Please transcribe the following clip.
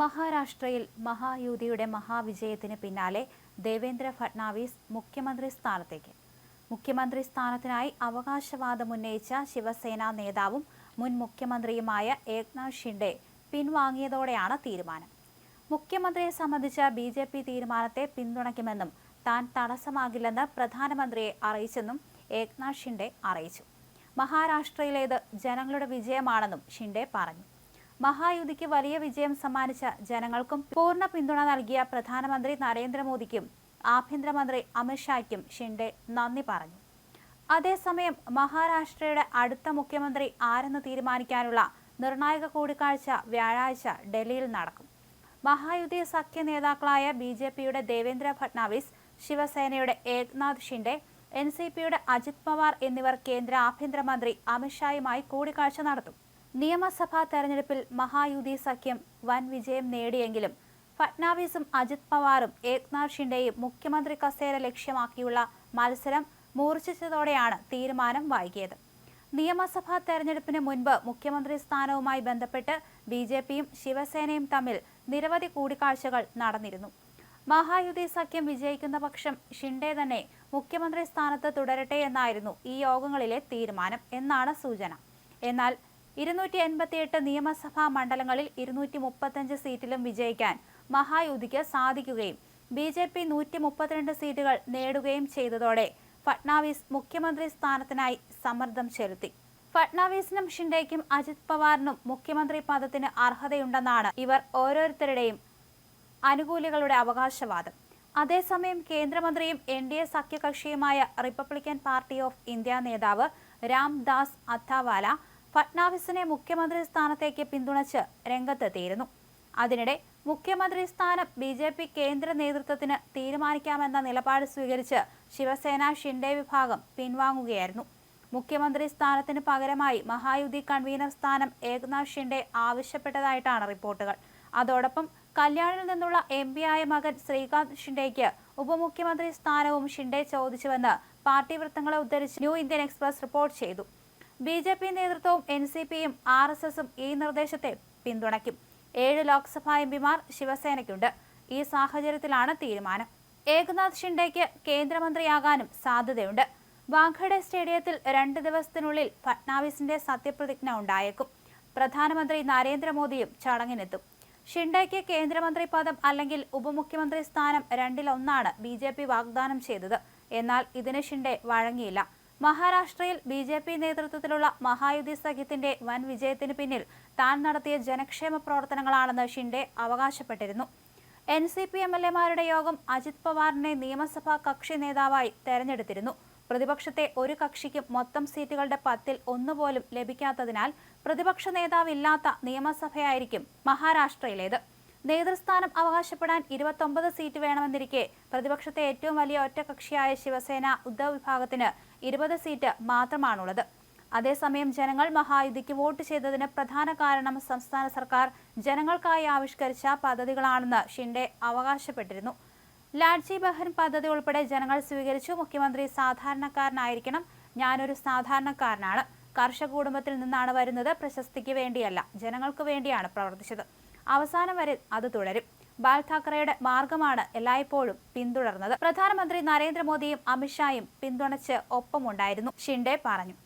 മഹാരാഷ്ട്രയിൽ മഹായുതിയുടെ മഹാവിജയത്തിന് പിന്നാലെ ദേവേന്ദ്ര ഫട്നാവിസ് മുഖ്യമന്ത്രി സ്ഥാനത്തേക്ക്. മുഖ്യമന്ത്രി സ്ഥാനത്തിനായി അവകാശവാദമുന്നയിച്ച ശിവസേന നേതാവും മുൻ മുഖ്യമന്ത്രിയുമായ ഏക്നാഥ് ഷിൻഡെ പിൻവാങ്ങിയതോടെയാണ് തീരുമാനം. മുഖ്യമന്ത്രിയെ സംബന്ധിച്ച ബി ജെ പി തീരുമാനത്തെ പിന്തുണയ്ക്കുമെന്നും താൻ തടസ്സമാകില്ലെന്ന് പ്രധാനമന്ത്രിയെ അറിയിച്ചെന്നും ഏക്നാഥ് ഷിൻഡെ അറിയിച്ചു. മഹാരാഷ്ട്രയിലേത് ജനങ്ങളുടെ വിജയമാണെന്നും ഷിൻഡെ പറഞ്ഞു. മഹായുതിക്ക് വലിയ വിജയം സമ്മാനിച്ച ജനങ്ങൾക്കും പൂർണ പിന്തുണ നൽകിയ പ്രധാനമന്ത്രി നരേന്ദ്രമോദിക്കും ആഭ്യന്തരമന്ത്രി അമിത്ഷായ്ക്കും ഷിൻഡെ നന്ദി പറഞ്ഞു. അതേസമയം മഹാരാഷ്ട്രയുടെ അടുത്ത മുഖ്യമന്ത്രി ആരെന്ന് തീരുമാനിക്കാനുള്ള നിർണായക കൂടിക്കാഴ്ച വ്യാഴാഴ്ച ഡൽഹിയിൽ നടക്കും. മഹായുതി സഖ്യ നേതാക്കളായ ബി ജെ പിയുടെ ദേവേന്ദ്ര ഫട്നാവിസ് ശിവസേനയുടെ ഏക്നാഥ് ഷിൻഡെ എൻ സി പിയുടെ അജിത് പവാർ എന്നിവർ കേന്ദ്ര ആഭ്യന്തരമന്ത്രി അമിത്ഷായുമായി കൂടിക്കാഴ്ച നടത്തും. നിയമസഭാ തെരഞ്ഞെടുപ്പിൽ മഹായുതി സഖ്യം വൻ വിജയം നേടിയെങ്കിലും ഫട്നാവിസും അജിത് പവാറും ഏക്നാഥ് ഷിൻഡെയും മുഖ്യമന്ത്രി കസേര ലക്ഷ്യമാക്കിയുള്ള മത്സരം മൂർച്ഛിച്ചതോടെയാണ് തീരുമാനം വൈകിയത്. നിയമസഭാ തെരഞ്ഞെടുപ്പിന് മുൻപ് മുഖ്യമന്ത്രി സ്ഥാനവുമായി ബന്ധപ്പെട്ട് ബി ജെ പിയും ശിവസേനയും തമ്മിൽ നിരവധി കൂടിക്കാഴ്ചകൾ നടന്നിരുന്നു. മഹായുതി സഖ്യം വിജയിക്കുന്ന പക്ഷം ഷിൻഡെ തന്നെ മുഖ്യമന്ത്രി സ്ഥാനത്ത് തുടരട്ടെ എന്നായിരുന്നു ഈ യോഗങ്ങളിലെ തീരുമാനം എന്നാണ് സൂചന. എന്നാൽ ഇരുന്നൂറ്റി എൺപത്തിയെട്ട് നിയമസഭാ മണ്ഡലങ്ങളിൽ ഇരുന്നൂറ്റി മുപ്പത്തഞ്ച് സീറ്റിലും വിജയിക്കാൻ മഹായുതിക്ക് സാധിക്കുകയും ബി ജെ പി നൂറ്റി മുപ്പത്തിരണ്ട് സീറ്റുകൾ നേടുകയും ചെയ്തതോടെ ഫട്നാവിസ് മുഖ്യമന്ത്രി സ്ഥാനത്തിനായി സമ്മർദ്ദം ചെലുത്തി. ഫട്നാവിസിനും ഷിൻഡേക്കും അജിത് പവാറിനും മുഖ്യമന്ത്രി പദത്തിന് അർഹതയുണ്ടെന്നാണ് ഇവർ ഓരോരുത്തരുടെയും അനുകൂലികളുടെ അവകാശവാദം. അതേസമയം കേന്ദ്രമന്ത്രിയും എൻ ഡി എ സഖ്യകക്ഷിയുമായ റിപ്പബ്ലിക്കൻ പാർട്ടി ഓഫ് ഇന്ത്യ നേതാവ് രാംദാസ് അത്താവാല ഫട്നാവിസിനെ മുഖ്യമന്ത്രി സ്ഥാനത്തേക്ക് പിന്തുണച്ച് രംഗത്തെത്തിയിരുന്നു. അതിനിടെ മുഖ്യമന്ത്രി സ്ഥാനം ബി ജെ പി കേന്ദ്ര നേതൃത്വത്തിന് തീരുമാനിക്കാമെന്ന നിലപാട് സ്വീകരിച്ച് ശിവസേന ഷിൻഡെ വിഭാഗം പിൻവാങ്ങുകയായിരുന്നു. മുഖ്യമന്ത്രി സ്ഥാനത്തിന് പകരമായി മഹായുതി കൺവീനർ സ്ഥാനം ഏകനാഥ് ഷിൻഡെ ആവശ്യപ്പെട്ടതായിട്ടാണ് റിപ്പോർട്ടുകൾ. അതോടൊപ്പം കല്യാണിൽ നിന്നുള്ള എം പി ആയ മകൻ ശ്രീകാന്ത് ഷിൻഡെയ്ക്ക് ഉപമുഖ്യമന്ത്രി സ്ഥാനവും ഷിൻഡെ ചോദിച്ചുവെന്ന് പാർട്ടി വൃത്തങ്ങളെ ഉദ്ധരിച്ച് ന്യൂ ഇന്ത്യൻ എക്സ്പ്രസ് റിപ്പോർട്ട് ചെയ്തു. ബി ജെ പി നേതൃത്വവും എൻ സി പിയും ആർ എസ് എസും ഈ നിർദ്ദേശത്തെ പിന്തുണയ്ക്കും. ഏഴ് ലോക്സഭാ എംപിമാർ ശിവസേനയ്ക്കുണ്ട്. ഈ സാഹചര്യത്തിലാണ് തീരുമാനം. ഏകനാഥ് ഷിൻഡേക്ക് കേന്ദ്രമന്ത്രിയാകാനും സാധ്യതയുണ്ട്. വാഖഡെ സ്റ്റേഡിയത്തിൽ രണ്ട് ദിവസത്തിനുള്ളിൽ ഫട്നാവിസിന്റെ സത്യപ്രതിജ്ഞ ഉണ്ടായേക്കും. പ്രധാനമന്ത്രി നരേന്ദ്രമോദിയും ചടങ്ങിനെത്തും. ഷിൻഡേക്ക് കേന്ദ്രമന്ത്രി പദം അല്ലെങ്കിൽ ഉപമുഖ്യമന്ത്രി സ്ഥാനം രണ്ടിലൊന്നാണ് ബി ജെ പി വാഗ്ദാനം ചെയ്തത്. എന്നാൽ ഇതിന് ഷിൻഡെ വഴങ്ങിയില്ല. മഹാരാഷ്ട്രയിൽ ബി ജെ പി നേതൃത്വത്തിലുള്ള മഹായുതി സഖ്യത്തിന്റെ വൻ വിജയത്തിന് പിന്നിൽ താൻ നടത്തിയ ജനക്ഷേമ പ്രവർത്തനങ്ങളാണെന്ന് Shinde അവകാശപ്പെട്ടിരുന്നു. N C P M L എമാരുടെ യോഗം അജിത് പവാറിനെ നിയമസഭാ കക്ഷി നേതാവായി തെരഞ്ഞെടുത്തിരുന്നു. പ്രതിപക്ഷത്തെ ഒരു കക്ഷിക്കും മൊത്തം സീറ്റുകളുടെ പത്തിൽ ഒന്നുപോലും ലഭിക്കാത്തതിനാൽ പ്രതിപക്ഷ നേതാവില്ലാത്ത നിയമസഭയായിരിക്കും മഹാരാഷ്ട്രയിലേത്. നേതൃസ്ഥാനം അവകാശപ്പെടാൻ ഇരുപത്തൊമ്പത് സീറ്റ് വേണമെന്നിരിക്കെ പ്രതിപക്ഷത്തെ ഏറ്റവും വലിയ ഒറ്റകക്ഷിയായ ശിവസേന ഉദ്ധവ് വിഭാഗത്തിന് ഇരുപത് സീറ്റ് മാത്രമാണുള്ളത്. അതേസമയം ജനങ്ങൾ മഹായുതിക്ക് വോട്ട് ചെയ്തതിന് പ്രധാന കാരണം സംസ്ഥാന സർക്കാർ ജനങ്ങൾക്കായി ആവിഷ്കരിച്ച പദ്ധതികളാണെന്ന് ഷിൻഡെ അവകാശപ്പെട്ടിരുന്നു. ലാഡ്ജി ബഹൻ പദ്ധതി ഉൾപ്പെടെ ജനങ്ങൾ സ്വീകരിച്ചു. മുഖ്യമന്ത്രി സാധാരണക്കാരനായിരിക്കണം. ഞാനൊരു സാധാരണക്കാരനാണ്. കർഷക കുടുംബത്തിൽ നിന്നാണ് വരുന്നത്. പ്രശസ്തിക്ക് വേണ്ടിയല്ല. ജനങ്ങൾക്ക് വേണ്ടിയാണ് പ്രവർത്തിച്ചത്. അവസാനം വരെ അത് തുടരും. ബാൽ താക്കറെയുടെ മാർഗമാണ് എല്ലായ്പ്പോഴും പിന്തുടർന്നത്. പ്രധാനമന്ത്രി നരേന്ദ്രമോദിയും അമിത്ഷായും പിന്തുണച്ച് ഒപ്പമുണ്ടായിരുന്നു. ഷിൻഡെ പറഞ്ഞു.